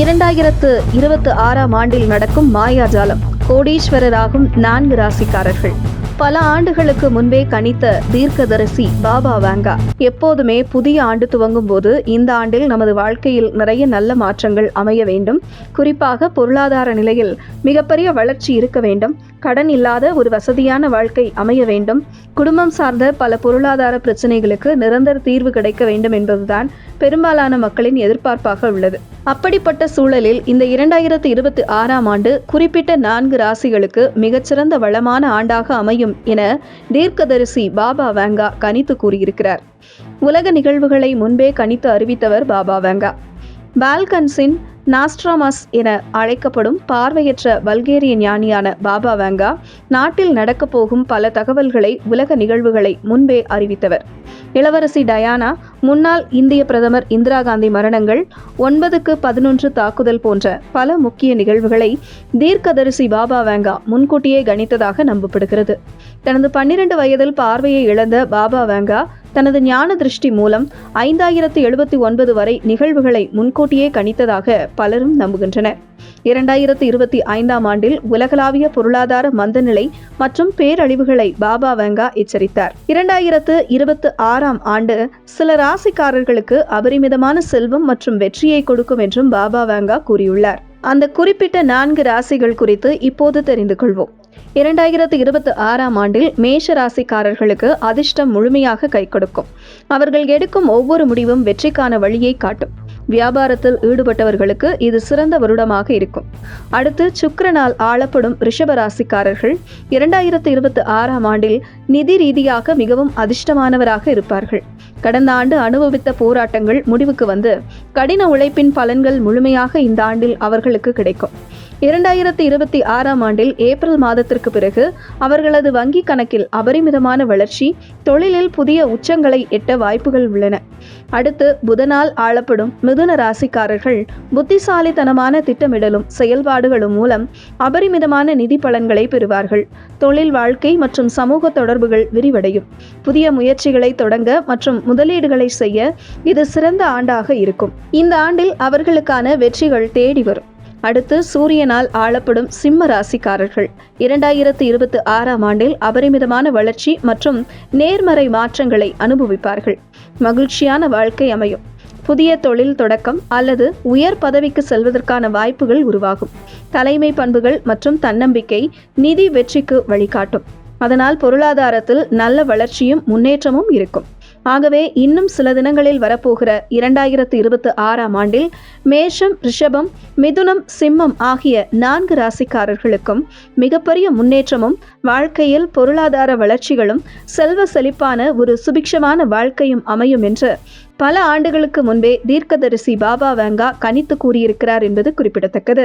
இரண்டாயிரத்து இருபத்தி ஆறாம் ஆண்டில் நடக்கும் மாயாஜாலம் கோடீஸ்வரராகும் நான்கு ராசிக்காரர்கள். பல ஆண்டுகளுக்கு முன்பே கணித்த தீர்க்கதரிசி பாபா வாங்கா. எப்போதுமே புதிய ஆண்டு துவங்கும் போது இந்த ஆண்டில் நமது வாழ்க்கையில் நிறைய நல்ல மாற்றங்கள் அமைய வேண்டும். குறிப்பாக பொருளாதார நிலையில் மிகப்பெரிய வளர்ச்சி இருக்க வேண்டும். கடன் இல்லாத ஒரு வசதியான வாழ்க்கை அமைய வேண்டும். குடும்பம் சார்ந்த பல பொருளாதார பிரச்சனைகளுக்கு நிரந்தர தீர்வு கிடைக்க வேண்டும் என்பதுதான் பெரும்பாலான மக்களின் எதிர்பார்ப்பாக உள்ளது. அப்படிப்பட்ட சூழலில் இந்த இரண்டாயிரத்து இருபத்தி ஆறாம் ஆண்டு குறிப்பிட்ட நான்கு ராசிகளுக்கு மிகச்சிறந்த வளமான ஆண்டாக அமையும் முடியும் என தீர்க்கதரிசி பாபா வேங்கா கணித்து கூறியிருக்கிறார். உலக நிகழ்வுகளை முன்பே கணித்து அறிவித்தவர் பாபா வேங்கா. பால்கன்ஸின் நாஸ்ட்ராமஸ் என அழைக்கப்படும் பார்வையற்ற பல்கேரிய ஞானியான பாபா வேங்கா நாட்டில் நடக்கப் போகும் பல தகவல்களை உலக நிகழ்வுகளை முன்பே அறிவித்தவர். இளவரசி டயானா முன்னாள் இந்திய பிரதமர் இந்திரா காந்தி மரணங்கள் ஒன்பதுக்கு பதினொன்று தாக்குதல் போன்ற பல முக்கிய நிகழ்வுகளை தீர்க்கதரிசி பாபா வேங்கா முன்கூட்டியே கணித்ததாக நம்பப்படுகிறது. தனது பன்னிரண்டு வயதில் பார்வையை இழந்த பாபா வேங்கா தனது ஞான திருஷ்டி மூலம் ஐந்தாயிரத்து எழுபத்தி ஒன்பது வரை நிகழ்வுகளை முன்கூட்டியே கணித்ததாக பலரும் நம்புகின்றனர் இரண்டாயிரத்து இருபத்தி ஐந்தாம் ஆண்டில் உலகளாவிய பொருளாதார மந்தநிலை மற்றும் பேரழிவுகளை பாபா வெங்கா எச்சரித்தார். இரண்டாயிரத்து இருபத்தி ஆறாம் ஆண்டு சில ராசிக்காரர்களுக்கு அபரிமிதமான செல்வம் மற்றும் வெற்றியை கொடுக்கும் என்றும் பாபா வெங்கா கூறியுள்ளார். அந்த குறிப்பிட்ட நான்கு ராசிகள் குறித்து இப்போது தெரிந்து கொள்வோம். இரண்டாயிரத்து இருபத்தி ஆறாம் ஆண்டில் மேஷ ராசிக்காரர்களுக்கு அதிர்ஷ்டம் முழுமையாக கை கொடுக்கும் அவர்கள் எடுக்கும் ஒவ்வொரு முடிவும் வெற்றிக்கான வழியை காட்டும். வியாபாரத்தில் ஈடுபட்டவர்களுக்கு இது சிறந்த வருடமாக இருக்கும். அடுத்து சுக்கரனால் ஆளப்படும் ரிஷபராசிக்காரர்கள் இரண்டாயிரத்து இருபத்தி ஆறாம் ஆண்டில் நிதி ரீதியாக மிகவும் அதிர்ஷ்டமானவராக இருப்பார்கள். கடந்த ஆண்டு அனுபவித்த போராட்டங்கள் முடிவுக்கு வந்து கடின உழைப்பின் பலன்கள் முழுமையாக இந்த ஆண்டில் அவர்களுக்கு கிடைக்கும். இரண்டாயிரத்தி இருபத்தி ஆறாம் ஆண்டில் ஏப்ரல் மாதத்திற்கு பிறகு அவர்களது வங்கி கணக்கில் அபரிமிதமான வளர்ச்சி தொழிலில் புதிய உச்சங்களை எட்ட வாய்ப்புகள் உள்ளன. அடுத்து புதனால் ஆளப்படும் மிதுன ராசிக்காரர்கள் புத்திசாலித்தனமான திட்டமிடலும் செயல்பாடுகளும் மூலம் அபரிமிதமான நிதி பலன்களை பெறுவார்கள். தொழில் வாழ்க்கை மற்றும் சமூக தொடர்புகள் விரிவடையும். புதிய முயற்சிகளை தொடங்க மற்றும் முதலீடுகளை செய்ய இது சிறந்த ஆண்டாக இருக்கும். இந்த ஆண்டில் அவர்களுக்கான வெற்றிகள் தேடி வரும். அடுத்து சூரியனால் ஆளப்படும் சிம்ம ராசிக்காரர்கள். இரண்டாயிரத்து இருபத்தி ஆறாம் ஆண்டில் அபரிமிதமான வளர்ச்சி மற்றும் நேர்மறை மாற்றங்களை அனுபவிப்பார்கள். மகிழ்ச்சியான வாழ்க்கை அமையும். புதிய தொழில் தொடக்கம் அல்லது உயர் பதவிக்கு செல்வதற்கான வாய்ப்புகள் உருவாகும். தலைமை பண்புகள் மற்றும் தன்னம்பிக்கை நிதி வெற்றிக்கு வழிகாட்டும். அதனால் பொருளாதாரத்தில் நல்ல வளர்ச்சியும் முன்னேற்றமும் இருக்கும். ஆகவே இன்னும் சில தினங்களில் வரப்போகிற இரண்டாயிரத்து இருபத்தி ஆறாம் ஆண்டில் மேஷம் ரிஷபம் மிதுனம் சிம்மம் ஆகிய நான்கு ராசிக்காரர்களுக்கும் மிகப்பெரிய முன்னேற்றமும் வாழ்க்கையில் பொருளாதார வளர்ச்சிகளும் செல்வ செழிப்பான ஒரு சுபிக்ஷமான வாழ்க்கையும் அமையும் என்று பல ஆண்டுகளுக்கு முன்பே தீர்க்கதரிசி பாபா வேங்கா கணித்து கூறியிருக்கிறார் என்பது குறிப்பிடத்தக்கது.